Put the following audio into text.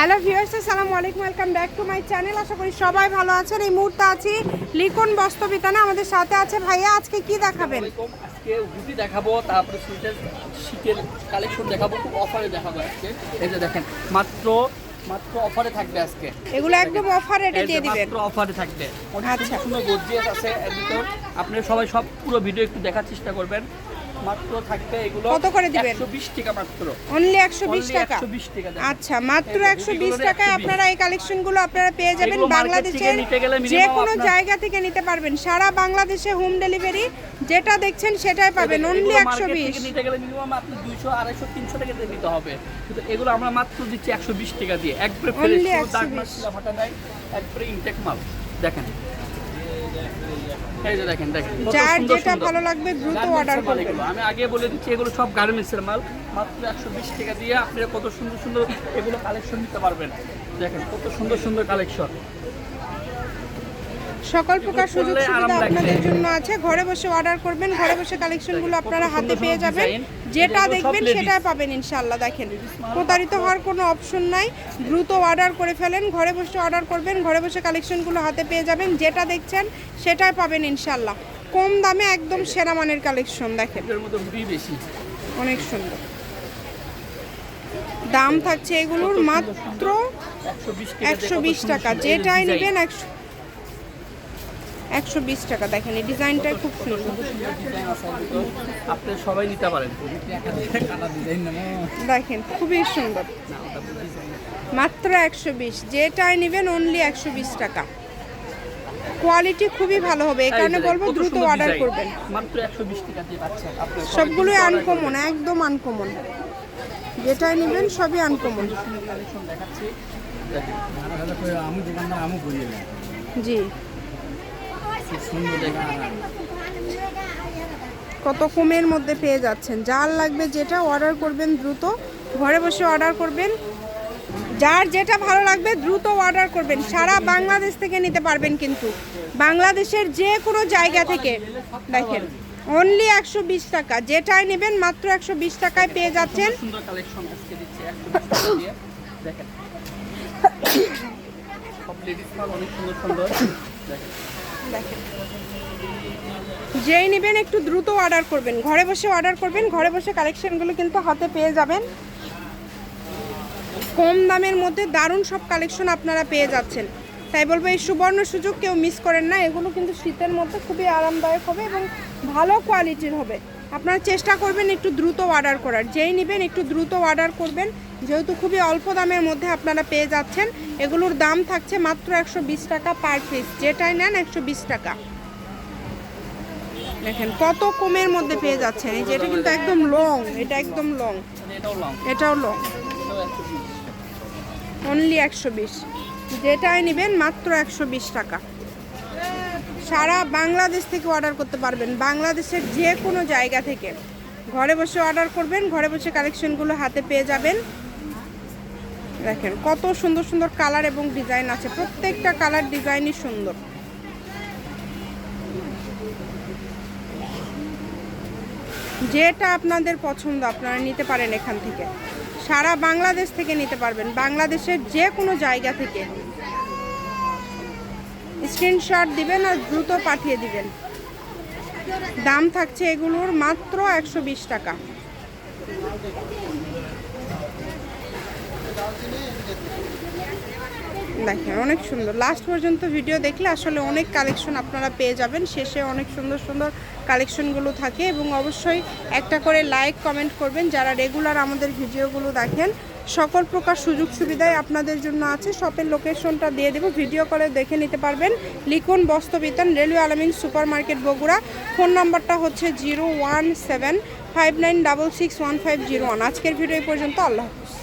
Hello viewers আসসালামু আলাইকুম welcome back to my channel. আশা করি সবাই ভালো আছেন। এই মুহূর্তে আছি লিখন বস্ত্রবিতানে আমাদের সাথে আছে ভাইয়া আজকে কি দেখাবেন? আজকে হুডি দেখাবো তারপরে সুইটার শীতের কালেকশন দেখাবো খুব অফারে দেখাবো আজকে। এই যে দেখেন মাত্র মাত্র অফারে থাকবে আজকে। এগুলো একদম অফার রেটে দিয়ে দিবেন। মাত্র অফারে থাকবে। অনেক আচ্ছা। সুন্দর গর্জিয়াস আছে এর ভিতর। আপনারা সবাই সব পুরো ভিডিও একটু দেখার চেষ্টা করবেন। মাত্র থাকবে এগুলো কত করে দিবেন? 120 টাকা মাত্র। অনলি একশো বিশ Only টাকা? 120 টাকা আচ্ছা মাত্র এই যে একশো বিশ হুডিগুলোর টাকায় আপনারা এই কালেকশনগুলো আপনারা পেয়ে যাবেন বাংলাদেশের যে কোনো জায়গা থেকে নিতে পারবেন। সারা বাংলাদেশে হোম ডেলিভারি যেটা দেখছেন সেটাই পাবেন। অনলি একশো বিশ। নিতে গেলে মিনিমাম আপনি 200 250 300 টাকা দিয়ে নিতে হবে। কিন্তু এগুলো আমরা মাত্র দিচ্ছি 120 টাকা দিয়ে। একবারে ফ্রেশ দাগ মাছ ফাটা নাই একবারে ইনটেক মাল। দেখেন। এই যে দেখেন দেখেন যার যেটা ভালো লাগবে দ্রুত অর্ডার করবেন। আমি আগে বলে দিচ্ছি এগুলো সব গার্মেন্টসের মাল। মাত্র একশো বিশ টাকা দিয়ে আপনারা কত সুন্দর সুন্দর এগুলো কালেকশন নিতে পারবেন। দেখেন কত সুন্দর সুন্দর কালেকশন সকল প্রকার সুযোগ সুবিধা আপনাদের জন্য আছে। ঘরে বসে অর্ডার করবেন ঘরে বসে কালেকশনগুলো আপনারা হাতে পেয়ে যাবেন। যেটা দেখবেন। সেটাই পাবেন ইনশাল্লাহ দেখেন। প্রতারিত হওয়ার কোনো অপশন নাই। দ্রুত অর্ডার করে ফেলেন ঘরে বসে অর্ডার করবেন ঘরে বসে কালেকশনগুলো হাতে পেয়ে যাবেন। যেটা দেখছেন সেটাই পাবেন ইনশাল্লাহ কম দামে একদম সেরা মানের কালেকশন দেখেন অনেক সুন্দর। দাম থাকছে এগুলোর মাত্র একশো বিশ টাকা যেটাই নেবেন একশো একশো বিশ টাকা দেখেন এই ডিজাইনটা খুব সুন্দর। আপনি সবাই নিতে পারেন। দেখেন খুবই সুন্দর। মাত্র একশো বিশ যেটাই নেবেন অনলি একশো বিশ টাকা। কোয়ালিটি খুবই ভালো হবে এই কারণে বলব দ্রুত অর্ডার করবেন। মাত্র একশো বিশ টাকা দিয়ে পাচ্ছেন। সবগুলোই আনকমন একদম আনকমন যেটাই নেবেন সবই আনকমন কালেকশন দেখাচ্ছি। আমি দোকানদার আমু জি। কত কমের মধ্যে পেয়ে যাচ্ছেন। যার লাগবে যেটা অর্ডার করবেন দ্রুত ঘরে বসে অর্ডার করবেন। যার যেটা ভালো লাগবে দ্রুত অর্ডার করবেন। সারা বাংলাদেশ থেকে নিতে পারবেন কিন্তু। বাংলাদেশের যে কোনো জায়গা থেকে। দেখেন অনলি একশো বিশ টাকা। যেটাই নেবেন মাত্র একশো বিশ টাকায় পেয়ে যাচ্ছেন। দেখেন। যেই নেবেন একটু দ্রুত অর্ডার করবেন। ঘরে বসে অর্ডার করবেন, ঘরে বসে কালেকশনগুলো কিন্তু হাতে পেয়ে যাবেন। কম দামের মধ্যে দারুণ সব কালেকশন আপনারা পেয়ে যাচ্ছেন। তাই বলব, এই সুবর্ণ সুযোগ কেউ মিস করেন না। এগুলো কিন্তু শীতের মধ্যে খুবই আরামদায়ক হবে এবং ভালো কোয়ালিটির হবে। আপনারা চেষ্টা করবেন একটু দ্রুত অর্ডার করার। যেই নেবেন, একটু দ্রুত অর্ডার করবেন। যেহেতু খুবই অল্প দামের মধ্যে আপনারা পেয়ে যাচ্ছেন, এগুলোর দাম থাকছে মাত্র একশো বিশ টাকা পার পিস যেটাই নেন একশো বিশ টাকা। দেখেন কত কমের মধ্যে পেয়ে যাচ্ছেন। এই যে এটা কিন্তু একদম লং এটা একদম লং এটাও লং অনলি একশো বিশ। যেটাই নেবেন মাত্র একশো বিশ টাকা। সারা বাংলাদেশ থেকে অর্ডার করতে পারবেন। বাংলাদেশের যে কোনো জায়গা থেকে। ঘরে বসে অর্ডার করবেন, ঘরে বসে কালেকশনগুলো হাতে পেয়ে যাবেন। দেখেন কত সুন্দর সুন্দর কালার এবং ডিজাইন আছে। প্রত্যেকটা কালার ডিজাইনই সুন্দর। যেটা আপনাদের পছন্দ আপনারা নিতে পারেন এখান থেকে। সারা বাংলাদেশ থেকে নিতে পারবেন। বাংলাদেশের যে কোনো জায়গা থেকে। স্ক্রিনশট দিবেন আর দ্রুত পাঠিয়ে দিবেন। দাম থাকছে এগুলোর মাত্র একশো বিশ টাকা। দেখেন, অনেক সুন্দর। লাস্ট পর্যন্ত ভিডিও দেখলে আসলে অনেক কালেকশন আপনারা পেয়ে যাবেন। শেষে অনেক সুন্দর সুন্দর কালেকশনগুলো থাকে এবং অবশ্যই একটা করে লাইক কমেন্ট করবেন। যারা রেগুলার আমাদের ভিডিওগুলো দেখেন সকল প্রকার সুযোগ সুবিধাই আপনাদের জন্য আছে। শপের লোকেশনটা দিয়ে দেবো। ভিডিও কলে দেখে নিতে পারবেন। লিখুন Bastrabitan railway Alamin super market Bogura. Phone নাম্বারটা হচ্ছে zero one seven five nine double six one five zero one. আজকের ভিডিও এই পর্যন্ত। আল্লাহ হাফিজ।